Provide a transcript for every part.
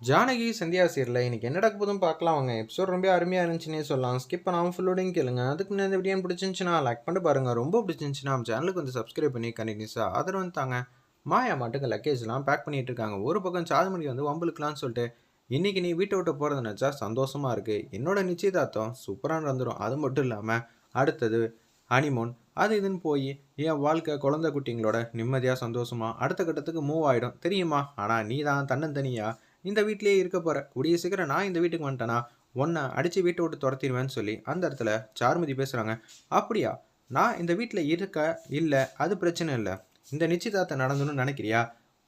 ஜானகி சந்தியா சீரில் இன்னைக்கு என்ன நடக்க போதும் பார்க்கலாம் வாங்க. எபிசோட் ரொம்ப அருமையாக இருந்துச்சுன்னே சொல்லலாம். ஸ்கிப் பண்ணாமல் ஃபுல்லோடையும் கேளுங்க. அதுக்கு முன்னாடி இந்த வீடியோ பிடிச்சிருந்துச்சுன்னா லைக் பண்ணி பாருங்கள் ரொம்ப பிடிச்சிருந்துச்சுன்னா நம்ம சேனலுக்கு வந்து சப்ஸ்கிரைப் பண்ணி கண்டினியூஸாக ஆதரவு வந்து தாங்க. மாயா மாட்டுக்கு லக்கேஜ்லாம் பேக் பண்ணிட்டு இருக்காங்க. ஒரு பக்கம் சாதுமணி வந்து வம்புலுக்கலாம்னு சொல்லிட்டு இன்னைக்கு நீ வீட்டை விட்டு போகிறத நினச்சா சந்தோஷமாக இருக்குது என்னோட நிச்சயதார்த்தம் சூப்பராக நடந்துடும் அது மட்டும் இல்லாமல் அடுத்தது ஹனிமோன் அது இதுன்னு போய் என் வாழ்க்கை குழந்தை குட்டிங்களோட நிம்மதியாக சந்தோஷமா அடுத்த கட்டத்துக்கு மூவ் ஆகிடும் தெரியுமா? ஆனால் நீ தான் தன்னந்தனியாக இந்த வீட்டிலேயே இருக்க போகிற கூடிய சீக்கிரம் நான் இந்த வீட்டுக்கு வந்துட்டேனா? உன்னை அடித்து வீட்டை விட்டு துரத்திடுவேன்னு சொல்லி அந்த இடத்துல சார்மதி பேசுகிறாங்க அப்படியா? நான் இந்த வீட்டில் இருக்க இல்லை அது பிரச்சனை இல்லை. இந்த நிச்சயதார்த்தம் நடந்துன்னு நினைக்கிறியா?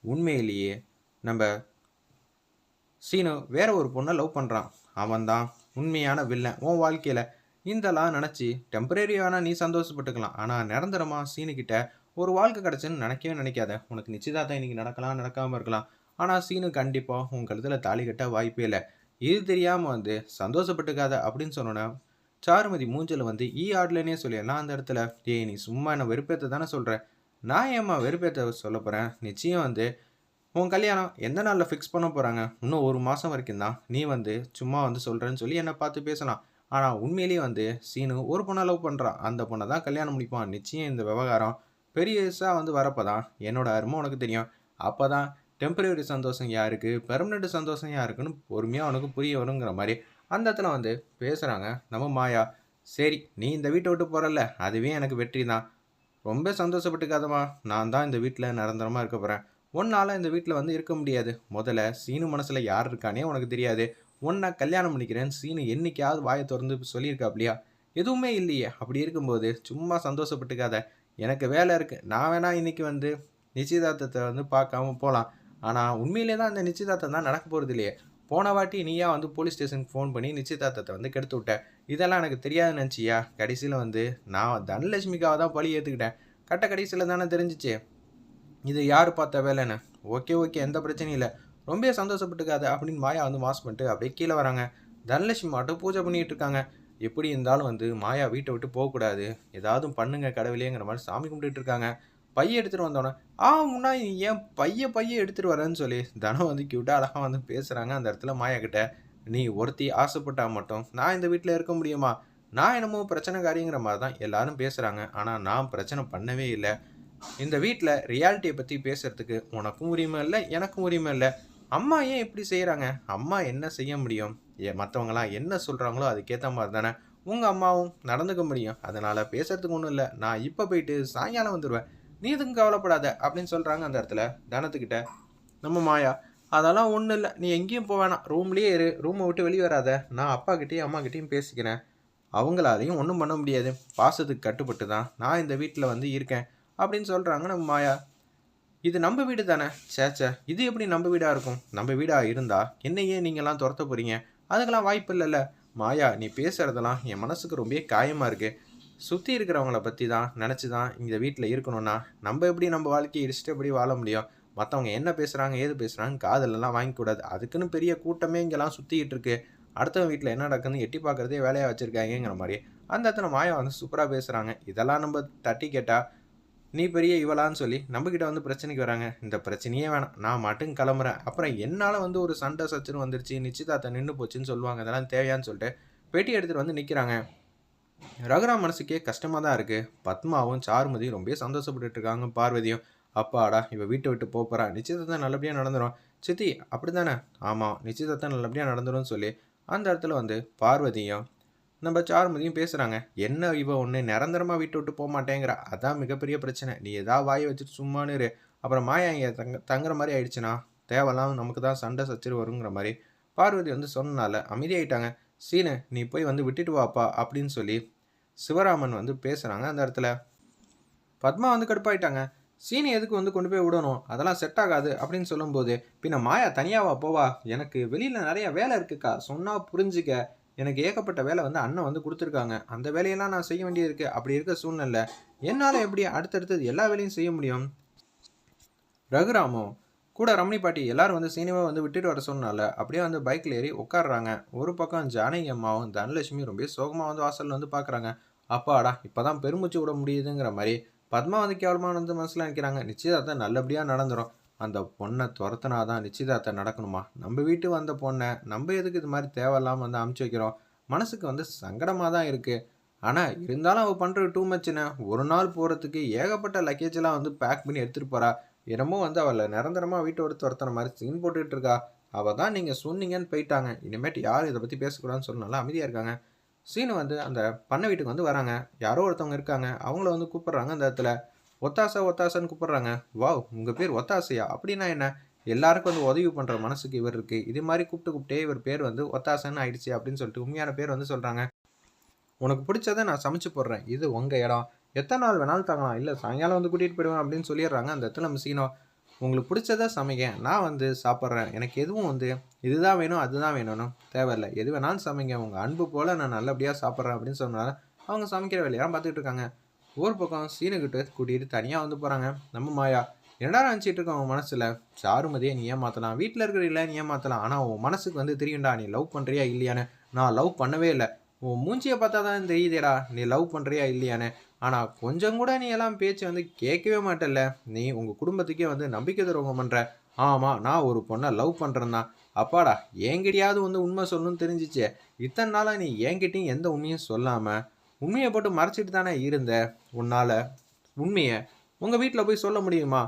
உண்மையிலேயே நம்ம சீனு வேற ஒரு பொண்ணை லவ் பண்ணுறான் அவன் தான் உண்மையான வில்லன் உன் வாழ்க்கையில் இந்தலாம் நினச்சி டெம்பரரியான நீ சந்தோஷப்பட்டுக்கலாம். ஆனால் நிரந்தரமாக சீனுக்கிட்ட ஒரு வாழ்க்கை கிடச்சுன்னு நினைக்கவே நினைக்காத. உனக்கு நிச்சயதார்த்தம் இன்னைக்கு நடக்கலாம் நடக்காமல் இருக்கலாம். ஆனால் சீனு கண்டிப்பாக உங்கள் கழுத்தில் தாலி கட்ட வாய்ப்பே இல்லை. இது தெரியாமல் வந்து சந்தோஷப்பட்டுக்காத அப்படின்னு சொன்னோன்னா சாருமதி மூஞ்சில் வந்து ஈ ஆடலனே சொல்லிடலாம் அந்த இடத்துல ஏய் நீ சும்மா என்ன வெறுப்பேற்ற தானே சொல்கிறேன் நான் ஏம்மா வெறுப்பேற்ற சொல்ல போகிறேன் நிச்சயம் வந்து உன் கல்யாணம் எந்த நாளில் ஃபிக்ஸ் பண்ண போகிறாங்க இன்னும் ஒரு மாதம் வரைக்கும் தான். நீ வந்து சும்மா வந்து சொல்கிறேன்னு சொல்லி என்னை பார்த்து பேசலாம். ஆனால் உண்மையிலேயே வந்து சீனு ஒரு பொண்ணை லவ் பண்ணுறான் அந்த பொண்ணை தான் கல்யாணம் முடிப்பான். நிச்சயம் இந்த விவகாரம் பெரியசாக வந்து வரப்போ தான் என்னோட அருமை உனக்கு தெரியும். அப்போ தான் டெம்பரரி சந்தோஷம் யாருக்கு? பெர்மனெண்ட் சந்தோஷம் யாருக்குன்னு பொறுமையாக அவனுக்கு புரிய வருங்கிற மாதிரி அந்த இடத்துல வந்து பேசுகிறாங்க நம்ம மாயா சரி நீ இந்த வீட்டை விட்டு போகிறல்ல அதுவே எனக்கு வெற்றி தான். ரொம்ப சந்தோஷப்பட்டுக்காதமா நான் தான் இந்த வீட்டில் நிரந்தரமாக இருக்க போகிறேன் உன்னால் இந்த வீட்டில் வந்து இருக்க முடியாது. முதல்ல சீனு மனசில் யார் இருக்கானே உனக்கு தெரியாது. உன்னை கல்யாணம் பண்ணிக்கிறேன் சீனு என்னைக்காவது வாயை திறந்து சொல்லியிருக்காப்லையா? எதுவுமே இல்லையே. அப்படி இருக்கும்போது சும்மா சந்தோஷப்பட்டுக்காத. எனக்கு வேலை இருக்குது நான் வேணா இன்றைக்கி வந்து நிச்சயதார்த்தத்தை வந்து பார்க்காம போகலாம் ஆனால் உண்மையிலே தான் அந்த நிச்சயதார்த்தம் தான் நடக்க போகிறது இல்லையே. போன வாட்டி நீயா வந்து போலீஸ் ஸ்டேஷனுக்கு ஃபோன் பண்ணி நிச்சயதார்த்தத்தை வந்து கெடுத்து விட்ட. இதெல்லாம் எனக்கு தெரியாதுன்னு நினச்சியா? கடைசியில் வந்து நான் தனலட்சுமிக்காக தான் பழி ஏற்றுக்கிட்டேன் கட்ட கடைசியில் தானே தெரிஞ்சிச்சு. இது யார் பார்த்த வேலைன்னு? ஓகே ஓகே எந்த பிரச்சனையும் இல்லை. ரொம்ப சந்தோஷப்பட்டுக்காத அப்படின்னு மாயா வந்து மாஸ் பண்ணிட்டு அப்படியே கீழே வராங்க. தனலட்சுமி மட்டும் பூஜை பண்ணிகிட்டு இருக்காங்க. எப்படி இருந்தாலும் வந்து மாயா வீட்டை விட்டு போகக்கூடாது. ஏதாவது பண்ணுங்க கடவுளேங்கிற மாதிரி சாமி கும்பிட்டுட்டு இருக்காங்க. பைய எடுத்துகிட்டு வந்தோடனே ஆ முன்னா ஏன் பைய பைய எடுத்துகிட்டு வரேன்னு சொல்லி தனம் வந்து கியூட்டாக அழகாக வந்து பேசுகிறாங்க அந்த இடத்துல மாயா நீ ஒருத்தி ஆசைப்பட்டால் மட்டும் நான் இந்த வீட்டில் இருக்க முடியுமா? நான் என்னமோ பிரச்சனைக்காரிங்கிற மாதிரி தான் எல்லாரும் பேசுகிறாங்க ஆனால் நான் பிரச்சனை பண்ணவே இல்லை. இந்த வீட்டில் ரியாலிட்டியை பற்றி பேசுகிறதுக்கு உனக்கும் உரிமை இல்லை எனக்கும் உரிமை இல்லை. அம்மா ஏன் இப்படி செய்கிறாங்க அம்மா என்ன செய்ய முடியும்? ஏ மற்றவங்களாம் என்ன சொல்கிறாங்களோ அதுக்கேற்ற மாதிரி தானே. உங்கள் அம்மாவும் நடந்துக்க முடியும். அதனால் பேசுகிறதுக்கு ஒன்றும் இல்லை. நான் இப்போ போயிட்டு சாயங்காலம் வந்துடுவேன் நீ எதுக்கும் கவலைப்படாத அப்படின்னு சொல்கிறாங்க அந்த இடத்துல தனத்துக்கிட்ட. நம்ம மாயா அதெல்லாம் ஒன்றும் இல்லை. நீ எங்கேயும் போக வேணாம். ரூம்லேயே இரு. ரூமை விட்டு வெளியே வராத. நான் அப்பாக்கிட்டேயும் அம்மாக்கிட்டேயும் பேசிக்கிறேன். அவங்களாலையும் ஒன்றும் பண்ண முடியாது. பாசத்துக்கு கட்டுப்பட்டு தான் நான் இந்த வீட்டில் வந்து இருக்கேன் அப்படின்னு சொல்கிறாங்க நம்ம மாயா. இது நம்ம வீடு தானே? சேச்சே இது எப்படி நம்ம வீடாக இருக்கும்? நம்ம வீடாக இருந்தால் என்னையே நீங்கள்லாம் துரத்த போகிறீங்க அதுக்கெல்லாம் வாய்ப்பு இல்லைல்ல. மாயா நீ பேசுகிறதெல்லாம் என் மனசுக்கு ரொம்ப காயமாக இருக்குது சுற்றி இருக்கிறவங்கள பற்றி தான் நினச்சி தான் இந்த வீட்டில் இருக்கணும்னா நம்ம எப்படி நம்ம வாழ்க்கையை இடிச்சுட்டு எப்படி வாழ முடியும்? மற்றவங்க என்ன பேசுகிறாங்க ஏது பேசுகிறாங்க காதலெல்லாம் வாங்கிக்கூடாது. அதுக்குன்னு பெரிய கூட்டமே இங்கெல்லாம் சுற்றிக்கிட்டு இருக்கு. அடுத்தவங்க வீட்டில் என்ன நடக்குதுன்னு எட்டி பார்க்குறதே வேலையாக வச்சுருக்காங்கங்கிற மாதிரி அந்த இடத்துல மாயா வந்து சூப்பராக பேசுகிறாங்க இதெல்லாம் நம்ம தட்டி கேட்டால் நீ பெரிய இவளான்னு சொல்லி நம்மக்கிட்ட வந்து பிரச்சனைக்கு வராங்க. இந்த பிரச்சனையே வேணாம். நான் மட்டும் கிளம்புறேன். அப்புறம் என்னால் வந்து ஒரு சண்டை சச்சுன்னு வந்துருச்சு நிச்சயதார்த்தம் நின்று போச்சுன்னு சொல்லுவாங்க. அதெல்லாம் தேவையான்னு சொல்லிட்டு பெட்டி எடுத்துகிட்டு வந்து நிற்கிறாங்க ரகுராம் மனசுக்கே கஷ்டமாக தான் இருக்குது பத்மாவும் சாருமதியும் ரொம்ப சந்தோஷப்பட்டு இருக்காங்க பார்வதியும். அப்பாடா இவ வீட்டை விட்டு போக போகிறா நிச்சயத்தை நல்லபடியாக நடந்துடும் சித்தி அப்படி தானே ஆமாம் நிச்சயத்தை நல்லபடியாக நடந்துடும் சொல்லி அந்த இடத்துல வந்து பார்வதியும் நம்ம சாருமதியும் பேசுகிறாங்க என்ன இவ ஒன்று நிரந்தரமாக வீட்டை விட்டு போக மாட்டேங்கிறா? அதான் மிகப்பெரிய பிரச்சனை. நீ எதாவது வாயை வச்சுட்டு சும்மானு இரு. அப்புறம் மாயா இங்கே தங்க தங்குற மாதிரி ஆயிடுச்சுன்னா தேவைலாம் நமக்கு தான் சண்டை சச்சரி வருங்கிற மாதிரி பார்வதி வந்து சொன்னனால அமைதியாயிட்டாங்க. சீனை நீ போய் வந்து விட்டுட்டு வாப்பா அப்படின்னு சொல்லி சிவராமன் வந்து பேசுகிறாங்க அந்த இடத்துல. பத்மா வந்து கடுப்பாயிட்டாங்க. சீனி எதுக்கு வந்து கொண்டு போய் விடணும்? அதெல்லாம் செட் ஆகாது அப்படின்னு சொல்லும்போது பின்ன மாயா தனியாவா போவா? எனக்கு வெளியில் நிறைய வேலை இருக்குக்கா. சொன்னால் புரிஞ்சுக்க. எனக்கு ஏகப்பட்ட வேலை வந்து அண்ணன் வந்து கொடுத்துருக்காங்க. அந்த வேலையெல்லாம் நான் செய்ய வேண்டியது இருக்குது அப்படி இருக்க சூழ்நிலை. என்னால் எப்படி அடுத்தடுத்தது எல்லா வேலையும் செய்ய முடியும்? ரகுராமும் கூட ரமணி பாட்டி எல்லாரும் வந்து சீனிவை வந்து விட்டுட்டு வர சொன்னால அப்படியே வந்து பைக்கில் ஏறி உட்காடுறாங்க ஒரு பக்கம் ஜானகி அம்மாவும் தனலட்சுமி ரொம்ப சோகமாக வந்து வாசலில் வந்து பார்க்குறாங்க அப்பாடா இப்போ தான் பெருமூச்சு விட முடியுதுங்கிற மாதிரி பத்மா வந்து கேவலமாக வந்து மனசில் நினைக்கிறாங்க. நிச்சயதார்த்தம் நல்லபடியாக நடந்துடும் அந்த பொண்ணை துரத்துனா தான் நிச்சயதார்த்தம் நடக்கணுமா? நம்ம வீட்டு வந்த பொண்ணை நம்ம எதுக்கு இது மாதிரி தேவையில்லாமல் வந்து அமுச்சு வைக்கிறோம்? மனசுக்கு வந்து சங்கடமாக தான் இருக்குது ஆனால் இருந்தாலும் அவள் பண்ணுறது டூ மச்சுன்னு ஒரு நாள் போகிறதுக்கு ஏகப்பட்ட லக்கேஜெல்லாம் வந்து பேக் பண்ணி எடுத்துகிட்டு போகிறா என்னமோ வந்து அவளை நிரந்தரமாக வீட்டோட துரத்துற மாதிரி சீன் போட்டுக்கிட்டு இருக்கா. அவள் தான் நீங்கள் சொன்னீங்கன்னு போயிட்டாங்க. இனிமேட்டு யாரும் இதை பற்றி பேசக்கூடாதுன்னு சொல்லி நல்லா அமைதியாக இருக்காங்க. சீனு வந்து அந்த பண்ணை வீட்டுக்கு வந்து வராங்க. யாரோ ஒருத்தவங்க இருக்காங்க. அவங்கள வந்து கூப்பிட்றாங்க அந்த இடத்துல. ஒத்தாசை ஒத்தாசைன்னு கூப்பிட்றாங்க. வாவ் உங்கள் பேர் ஒத்தாசையா? அப்படின்னா என்ன? எல்லாருக்கும் வந்து உதவி பண்ணுற மனசுக்கு இவர் இருக்குது இது மாதிரி கூப்பிட்டு கூப்பிட்டே இவர் பேர் வந்து ஒத்தாசைன்னு ஆயிடுச்சு அப்படின்னு சொல்லிட்டு உண்மையான பேர் வந்து சொல்கிறாங்க உனக்கு பிடிச்சதை நான் சமைச்சு போடுறேன். இது உங்கள் இடம். எத்தனை நாள் வேணாலும் தங்கலாம். இல்லை சாயங்காலம் வந்து கூட்டிகிட்டு போயிடுவேன் அப்படின்னு சொல்லிடுறாங்க. அந்த இடத்துல நம்ம சீனோ உங்களுக்கு பிடிச்சதை சமைங்க. நான் வந்து சாப்பிட்றேன். எனக்கு எதுவும் வந்து இதுதான் வேணும் அதுதான் வேணும்னு தேவையில்லை. எது வேணாலும் சமைங்க. உங்கள் அன்பு போல் நான் நல்லபடியாக சாப்பிட்றேன். அப்படின்னு சொன்னால அவங்க சமைக்கிற வேலையெல்லாம் பார்த்துட்டு இருக்காங்க. ஒரு பக்கம் சீனுக்கிட்ட கூட்டிகிட்டு தனியாக வந்து போகிறாங்க நம்ம மாயா என்னடா நினச்சிட்டு இருக்க உன் மனசில்? சாருமதியை நீ ஏமாற்றலாம் வீட்டில் இருக்கிற இல்லை நீ ஏமாற்றலாம் ஆனால் உன் மனசுக்கு வந்து தெரியும்டா. நீ லவ் பண்ணுறியா இல்லையான்னு? நான் லவ் பண்ணவே இல்லை. உன் மூஞ்சியை பார்த்தா தான் தெரியுதேடா. நீ லவ் பண்ணுறியா இல்லையான்னு? ஆனால் கொஞ்சம் கூட நீ எல்லாம் பேச்சு வந்து கேட்கவே மாட்டல்ல. நீ உங்கள் குடும்பத்துக்கே வந்து நம்பிக்கை துரோகம் பண்ணுற ஆமாம் நான் ஒரு பொண்ணை லவ் பண்ணுறேன்னா அப்பாடா என்கிட்டயாவது வந்து உண்மை சொல்லணும்னு தெரிஞ்சிச்சு. இத்தனை நாளாக நீ என்கிட்டயும் எந்த உண்மையும் சொல்லாமல் உண்மையை போட்டு மறைச்சிட்டு தானே இருந்த? உன்னால் உண்மையை உங்கள் வீட்டில் போய் சொல்ல முடியுமா?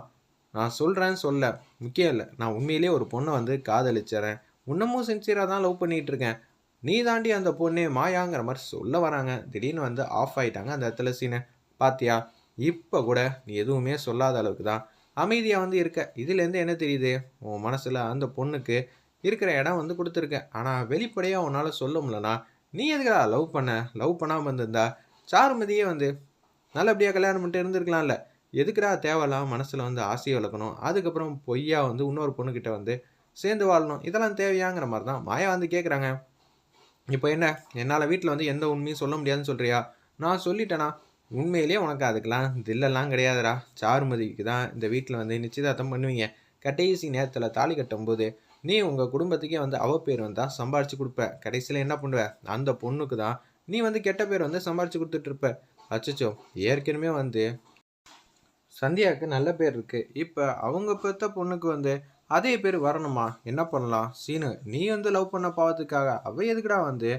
நான் சொல்கிறேன்னு சொல்ல. முக்கியம் இல்லை நான் உண்மையிலேயே ஒரு பொண்ணை வந்து காதலிச்சறேன். இன்னமும் சின்சியராக தான் லவ் பண்ணிகிட்ருக்கேன் நீ தாண்டி அந்த பொண்ணே மாயாங்கிற மாதிரி சொல்ல வராங்க. திடீர்னு வந்து ஆஃப் ஆயிட்டாங்க அந்த இடத்துல சீனை. பாத்தியா? இப்போ கூட நீ எதுவுமே சொல்லாத அளவுக்கு தான் அமைதியாக வந்து இருக்க. இதுலேருந்து என்ன தெரியுது? உன் மனசில் அந்த பொண்ணுக்கு இருக்கிற இடம் வந்து கொடுத்துருக்க. ஆனால் வெளிப்படையாக உன்னால் சொல்ல முடியலனா நீ எதுக்கா லவ் பண்ண? லவ் பண்ணாமல் இருந்திருந்தா சாருமதியே வந்து நல்லபடியாக கல்யாணம் பண்ணிட்டு இருந்திருக்கலாம்ல. எதுக்குடா தேவையில்லாம் மனசில் வந்து ஆசையை வளர்க்கணும்? அதுக்கப்புறம் பொய்யா வந்து இன்னொரு பொண்ணுக்கிட்ட வந்து சேர்ந்து வாழணும். இதெல்லாம் தேவையாங்கிற மாதிரி தான் மாயா வந்து கேட்குறாங்க இப்போ என்ன? என்னால் வீட்டில் வந்து எந்த உண்மையும் சொல்ல முடியாதுன்னு சொல்கிறியா நான் சொல்லிட்டேனா? உண்மையிலேயே உனக்கு அதுக்கெல்லாம் தில்லெல்லாம் கிடையாதுடா. சாருமதிக்கு தான் இந்த வீட்டில் வந்து நிச்சயதார்த்தம் பண்ணுவீங்க. கடைசி நேரத்தில் தாலி கட்டும்போது நீ உங்கள் குடும்பத்துக்கே வந்து அவ பேர் வந்தால் சம்பாரிச்சு கொடுப்ப. கடைசியில் என்ன பண்ணுவ? அந்த பொண்ணுக்கு தான். நீ வந்து கெட்ட பேர் வந்து சம்பாரிச்சு கொடுத்துட்ருப்ப அச்சோ ஏற்கனவே வந்து சந்தியாவுக்கு நல்ல பேர் இருக்குது இப்போ அவங்க பெற்ற பொண்ணுக்கு வந்து அதே பேர் வரணுமா? என்ன பண்ணலாம்? சீனு நீ வந்து லவ் பண்ண பாவத்துக்காக அவ எதுக்குடா வந்து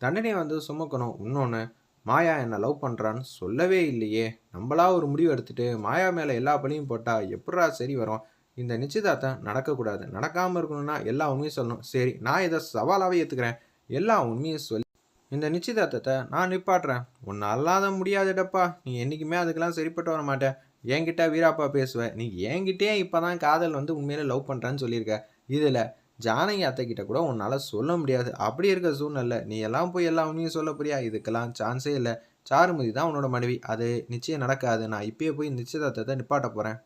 தண்டனையை வந்து சுமக்கணும்? இன்னொன்று மாயா என்னை லவ் பண்ணுறான்னு சொல்லவே இல்லையே. நம்மளா ஒரு முடிவு எடுத்துட்டு மாயா மேலே எல்லா பழியும் போட்டால் எப்படா சரி வரும்? இந்த நிச்சயதார்த்தம் நடக்கக்கூடாது. நடக்காமல் இருக்கணும்னா எல்லா உண்மையும் சொல்லணும். சரி நான் இதை சவாலாகவே ஏற்றுக்கிறேன் எல்லா உண்மையும் சொல்லி இந்த நிச்சயதார்த்தத்தை நான் நிப்பாட்டுறேன். உன்னை அல்லாத முடியாதுடப்பா. நீ என்றைக்குமே அதுக்கெல்லாம் சரிப்பட்டு வர மாட்டேன் என்கிட்ட வீராப்பா பேசுவேன் நீ என்கிட்டயே இப்போ தான் காதல் வந்து உண்மையில லவ் பண்ணுறான்னு சொல்லியிருக்க. இதில் ஜானகி அத்தைக்கிட்ட கூட உன்னால் சொல்ல முடியாது. அப்படி இருக்க சூழ்நிலை நீ எல்லாம் போய் எல்லா உண்மையும் சொல்ல போறியா? இதுக்கெல்லாம் சான்ஸே இல்லை. சாருமதி தான் உன்னோட மனைவி. அது நிச்சயம் நடக்காது. நான் இப்பயே போய் நிச்சயதார்த்தத்தை நிப்பாட்ட போகிறேன்